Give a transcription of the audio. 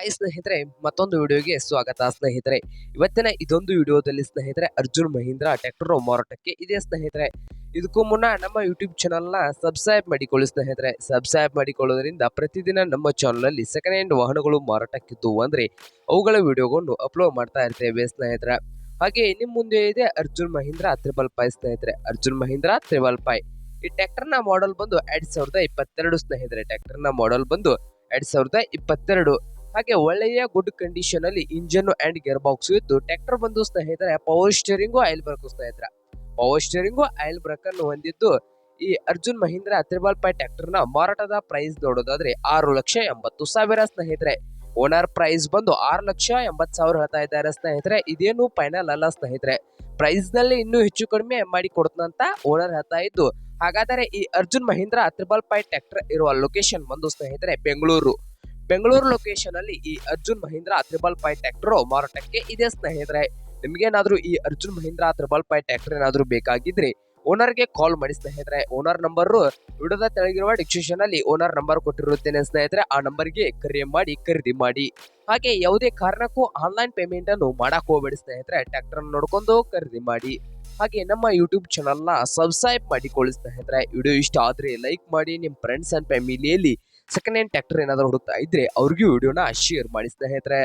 Hi ಸ್ನೇಹಿತರೆ, ಮತ್ತೊಂದು ವಿಡಿಯೋಗೆ ಸ್ವಾಗತ ಸ್ನೇಹಿತರೆ. ಇವತ್ತಿನ ಇದೊಂದು ವಿಡಿಯೋದಲ್ಲಿ ಸ್ನೇಹಿತರೆ, ಅರ್ಜುನ್ ಮಹೀಂದ್ರ ಟ್ರ್ಯಾಕ್ಟರ್ ಮಾರಾಟಕ್ಕೆ ಇದೆ ಸ್ನೇಹಿತರೆ. ಇದಕ್ಕೂ ಮುನ್ನ ನಮ್ಮ ಯೂಟ್ಯೂಬ್ ಚಾನಲ್ನ ಸಬ್ಸ್ಕ್ರೈಬ್ ಮಾಡಿಕೊಳ್ಳಿ ಸ್ನೇಹಿತರೆ. ಸಬ್ಸ್ಕ್ರೈಬ್ ಮಾಡಿಕೊಳ್ಳೋದ್ರಿಂದ ಪ್ರತಿದಿನ ನಮ್ಮ ಚಾನಲಲ್ಲಿ ಸೆಕೆಂಡ್ ಹ್ಯಾಂಡ್ ವಾಹನಗಳು ಮಾರಾಟಕ್ಕಿದ್ದು ಅಂದ್ರೆ ಅವುಗಳ ವಿಡಿಯೋಗಳನ್ನು ಅಪ್ಲೋಡ್ ಮಾಡ್ತಾ ಇರ್ತೇವೆ ಸ್ನೇಹಿತರೆ. ಹಾಗೆ ನಿಮ್ಮ ಮುಂದೆ ಇದೆ ಅರ್ಜುನ್ ಮಹೀಂದ್ರ ತ್ರಿಬಲ್ ಫೈ ಸ್ನೇಹಿತರೆ. ಅರ್ಜುನ್ ಮಹೀಂದ್ರ ತ್ರಿಬಲ್ ಪೈ ಈ ಟ್ಯಾಕ್ಟರ್ನ ಮಾಡೆಲ್ ಬಂದು ಎರಡು ಸಾವಿರದ ಇಪ್ಪತ್ತೆರಡು ಸ್ನೇಹಿತರೆ. ಟ್ಯಾಕ್ಟರ್ನ ಮಾಡೆಲ್ ಬಂದು ಎರಡ್ ಸಾವಿರದ ಇಪ್ಪತ್ತೆರಡು. ಹಾಗೆ ಒಳ್ಳೆಯ ಗುಡ್ ಕಂಡೀಷನ್ ಅಲ್ಲಿ ಇಂಜನ್ ಅಂಡ್ ಗೇರ್ ಬಾಕ್ಸ್ ಇದ್ದು ಟ್ರ್ಯಾಕ್ಟರ್ ಬಂದು ಸ್ನೇಹಿತರೆ ಪವರ್ ಸ್ಟೇರಿಂಗು ಆಯಿಲ್ ಬ್ರೇಕ್ ಸ್ನೇಹಿತರೆ ಪವರ್ ಸ್ಟೇರಿಂಗು ಆಯಿಲ್ ಬ್ರೇಕ್ ಅನ್ನು ಹೊಂದಿದ್ದು ಈ ಅರ್ಜುನ್ ಮಹೀಂದ್ರ ತ್ರಿಬಲ್ ಪೈ ಟ್ರ್ಯಾಕ್ಟರ್ನ ಮಾರಾಟದ ಪ್ರೈಸ್ ನೋಡೋದಾದ್ರೆ ಆರು ಲಕ್ಷ ಎಂಬತ್ತು ಸಾವಿರ ಸ್ನೇಹಿತರೆ. ಓನರ್ ಪ್ರೈಸ್ ಬಂದು ಆರು ಲಕ್ಷ ಎಂಬತ್ತು ಸಾವಿರ ಹೇಳ್ತಾ ಇದ್ದಾರೆ ಸ್ನೇಹಿತರೆ. ಇದೇನು ಫೈನಲ್ ಅಲ್ಲ ಸ್ನೇಹಿತರೆ. ಪ್ರೈಸ್ನಲ್ಲಿ ಇನ್ನೂ ಹೆಚ್ಚು ಕಡಿಮೆ ಮಾಡಿ ಕೊಡ್ತಂತ ಓನರ್ ಹೇಳ್ತಾ ಇದ್ದು. ಹಾಗಾದರೆ ಈ Arjun Mahindra triple five tractor ಇರುವ ಲೊಕೇಶನ್ ಬಂದು ಸ್ನೇಹಿತರೆ ಬೆಂಗಳೂರು. ಬೆಂಗಳೂರು ಲೊಕೇಶನ್ ಅಲ್ಲಿ ಈ Arjun Mahindra triple five tractor ಮಾರಾಟಕ್ಕೆ ಇದೆ ಸ್ನೇಹಿತರೆ. ನಿಮ್ಗೇನಾದ್ರೂ ಈ Arjun Mahindra triple five tractor ಏನಾದ್ರೂ ಬೇಕಾಗಿದ್ರೆ ಓನರ್ಗೆ ಕಾಲ್ ಮಾಡಿ ಸ್ನೇಹಿತರೆ. ಓನರ್ ನಂಬರ್ ವಿಡಿಯೋದ ತೆಳಗಿರುವ ಡಿಸ್ಕ್ರಿಪ್ಷನ್ ಅಲ್ಲಿ ಓನರ್ ನಂಬರ್ ಕೊಟ್ಟಿರುತ್ತೇನೆ ಸ್ನೇಹಿತರೆ. ಆ ನಂಬರ್ಗೆ ಕರೆ ಮಾಡಿ ಖರೀದಿ ಮಾಡಿ. ಹಾಗೆ ಯಾವುದೇ ಕಾರಣಕ್ಕೂ ಆನ್ಲೈನ್ ಪೇಮೆಂಟ್ ಅನ್ನು ಮಾಡಕ್ ಹೋಗಬೇಡಿ ಸ್ನೇಹಿತರೆ. ಟ್ರ್ಯಾಕ್ಟರ್ ನೋಡ್ಕೊಂಡು ಖರೀದಿ ಮಾಡಿ. ಹಾಗೆ ನಮ್ಮ ಯೂಟ್ಯೂಬ್ ಚಾನಲ್ನ ಸಬ್ಸ್ಕ್ರೈಬ್ ಮಾಡಿಕೊಳ್ಳಿ ಸ್ನೇಹಿತರೆ. ವಿಡಿಯೋ ಇಷ್ಟ ಆದ್ರೆ ಲೈಕ್ ಮಾಡಿ. ನಿಮ್ಮ ಫ್ರೆಂಡ್ಸ್ ಅಂಡ್ ಫ್ಯಾಮಿಲಿಯಲ್ಲಿ ಸೆಕೆಂಡ್ ಹ್ಯಾಂಡ್ ಟ್ರ್ಯಾಕ್ಟರ್ ಏನಾದ್ರು ಹುಡುಕ್ತಾ ಇದ್ರೆ ಅವ್ರಿಗೂ ವಿಡಿಯೋನ ಶೇರ್ ಮಾಡಿ ಸ್ನೇಹಿತರೆ.